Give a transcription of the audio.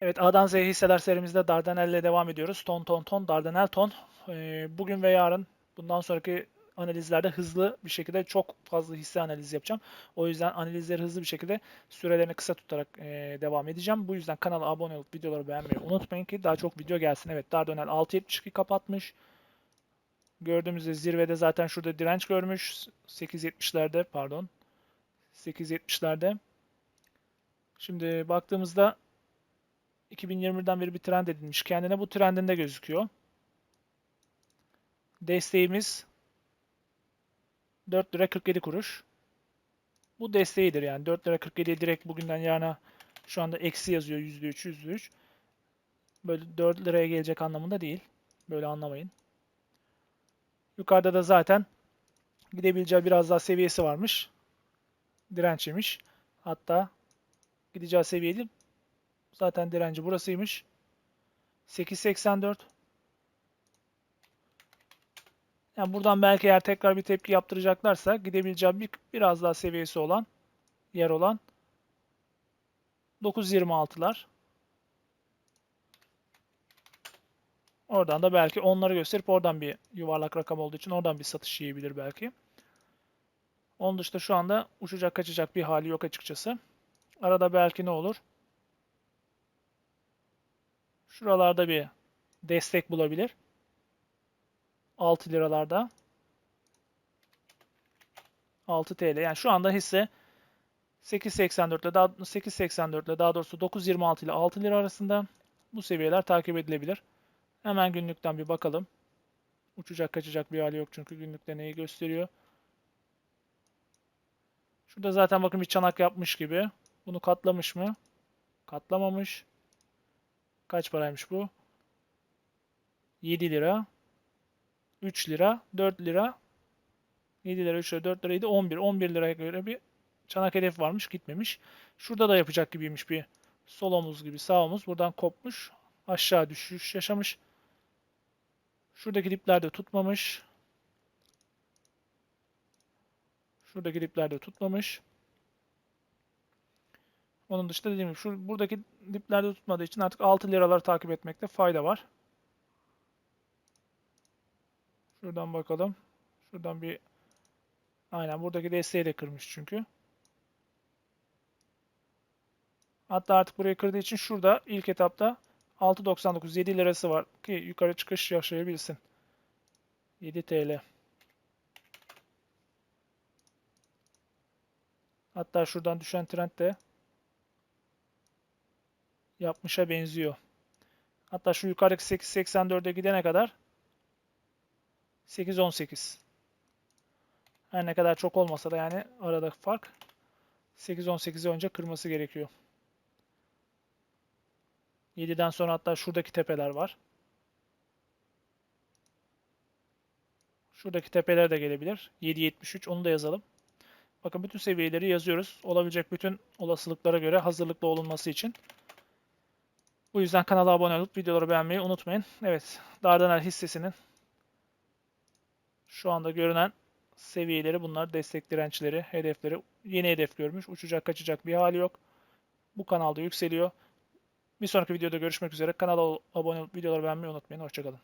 Evet A'dan Z'ye hisseler serimizde Dardanel ile devam ediyoruz. Ton ton ton Dardanel ton. Ee, bugün ve yarın bundan sonraki analizlerde hızlı bir şekilde çok fazla hisse analizi yapacağım. O yüzden analizleri hızlı bir şekilde sürelerini kısa tutarak e, devam edeceğim. Bu yüzden kanala abone olup videoları beğenmeyi unutmayın ki daha çok video gelsin. Evet Dardanel 6.72 kapatmış. Gördüğümüzde zirvede zaten şurada direnç görmüş. 8.70'lerde pardon. 8.70'lerde. Şimdi baktığımızda 2021'den beri bir trend edinmiş. Kendine bu trendinde gözüküyor. Desteğimiz 4 lira 47 kuruş. Bu desteğidir yani. 4 lira 47 direkt bugünden yarına şu anda eksi yazıyor %3 %3. Böyle 4 liraya gelecek anlamında değil. Böyle anlamayın. Yukarıda da zaten gidebileceği biraz daha seviyesi varmış. Direnç yemiş. Hatta gideceği seviye değil. Zaten direnci burasıymış. 8.84. Yani buradan belki eğer tekrar bir tepki yaptıracaklarsa gidebileceği bir, biraz daha seviyesi olan yer olan 9.26'lar. Oradan da belki onları gösterip oradan bir yuvarlak rakam olduğu için oradan bir satış yiyebilir belki. Onun dışında şu anda uçacak kaçacak bir hali yok açıkçası. Arada belki ne olur? Şuralarda bir destek bulabilir. 6 liralarda. 6 TL. Yani şu anda hisse 8.84 ile daha 8.84 ile daha doğrusu 9.26 ile 6 lira arasında bu seviyeler takip edilebilir. Hemen günlükten bir bakalım. Uçacak kaçacak bir hali yok çünkü günlükte neyi gösteriyor. Şurada zaten bakın bir çanak yapmış gibi. Bunu katlamış mı? Katlamamış. Kaç paraymış bu? 7 lira. 3 lira. 4 lira. 7 lira, 3 lira, 4 liraydı. 11. 11 liraya göre bir çanak hedef varmış. Gitmemiş. Şurada da yapacak gibiymiş bir sol omuz gibi sağ omuz. Buradan kopmuş. Aşağı düşüş yaşamış. Şuradaki diplerde tutmamış. Şuradaki diplerde tutmamış. Onun dışında dediğim gibi şu buradaki diplerde tutmadığı için artık 6 liraları takip etmekte fayda var. Şuradan bakalım. Şuradan bir aynen buradaki desteği de kırmış çünkü. Hatta artık burayı kırdığı için şurada ilk etapta 6.99 7 lirası var ki yukarı çıkış yaşayabilsin. 7 TL. Hatta şuradan düşen trend de yapmışa benziyor. Hatta şu yukarıdaki 8.84'e gidene kadar 8.18. Her ne kadar çok olmasa da yani aradaki fark 8.18'i önce kırması gerekiyor. 7'den sonra hatta şuradaki tepeler var. Şuradaki tepeler de gelebilir. 7.73 onu da yazalım. Bakın bütün seviyeleri yazıyoruz. Olabilecek bütün olasılıklara göre hazırlıklı olunması için. Bu yüzden kanala abone olup videoları beğenmeyi unutmayın. Evet, Dardanel hissesinin şu anda görünen seviyeleri bunlar. Destek dirençleri, hedefleri. Yeni hedef görmüş. Uçacak kaçacak bir hali yok. Bu kanalda yükseliyor. Bir sonraki videoda görüşmek üzere. Kanala abone olup videoları beğenmeyi unutmayın. Hoşçakalın.